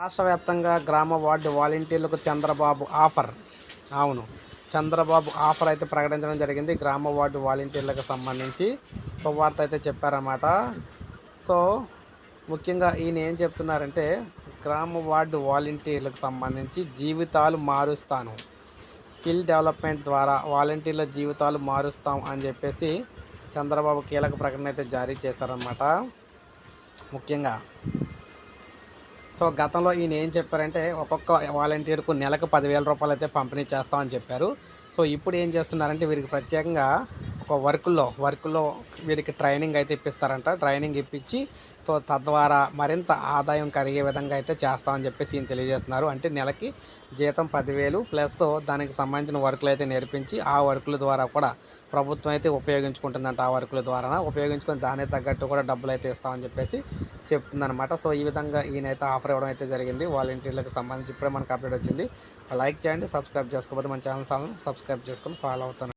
రాష్ట్ర వ్యాప్తంగా గ్రామ వార్డు వాలంటీర్లకు చంద్రబాబు ఆఫర్. అవును చంద్రబాబు ఆఫర్ అయితే ప్రకటించడం జరిగింది గ్రామ వార్డు వాలంటీర్లకు సంబంధించి. శుభవార్త అయితే చెప్పారన్నమాట. సో ముఖ్యంగా ఈయన ఏం చెప్తున్నారంటే గ్రామ వార్డు వాలంటీర్లకు సంబంధించి జీవితాలు మారుస్తాను. స్కిల్ డెవలప్మెంట్ ద్వారా వాలంటీర్ల జీవితాలు మారుస్తాం అని చెప్పేసి చంద్రబాబు కీలక ప్రకటన అయితే జారీ చేశారన్నమాట. ముఖ్యంగా సో గతంలో ఈయన ఏం చెప్పారంటే ఒక్కొక్క వాలంటీర్కు నెలకు పదివేల రూపాయలు అయితే పంపిణీ చేస్తామని చెప్పారు. సో ఇప్పుడు ఏం చేస్తున్నారంటే వీరికి ప్రత్యేకంగా ఒక వర్క్లో వర్క్లో వీరికి ట్రైనింగ్ అయితే ఇప్పిస్తారంట. ట్రైనింగ్ ఇప్పించి తద్వారా మరింత ఆదాయం కలిగే విధంగా అయితే చేస్తామని చెప్పేసి ఈయన తెలియజేస్తున్నారు. అంటే నెలకి జీతం పదివేలు ప్లస్ దానికి సంబంధించిన వర్కులు అయితే నేర్పించి ఆ వర్కుల ద్వారా కూడా ప్రభుత్వం అయితే ఉపయోగించుకుంటుందంట ఆ వర్కుల ద్వారా. ఉపయోగించుకొని దానికి తగ్గట్టు కూడా డబ్బులు అయితే ఇస్తామని చెప్పేసి చెప్తుందనమాట సో ఈ విధంగా ఈయనైతే ఆఫర్ ఇవ్వడం అయితే జరిగింది. వాలంటీర్లకు సంబంధించి ఇప్పుడే మనకు అప్డేట్ వచ్చింది. లైక్ చేయండి సబ్స్క్రైబ్ చేసుకోకపోతే మన ఛానల్ సబ్స్క్రైబ్ చేసుకొని ఫాలో అవుతాను.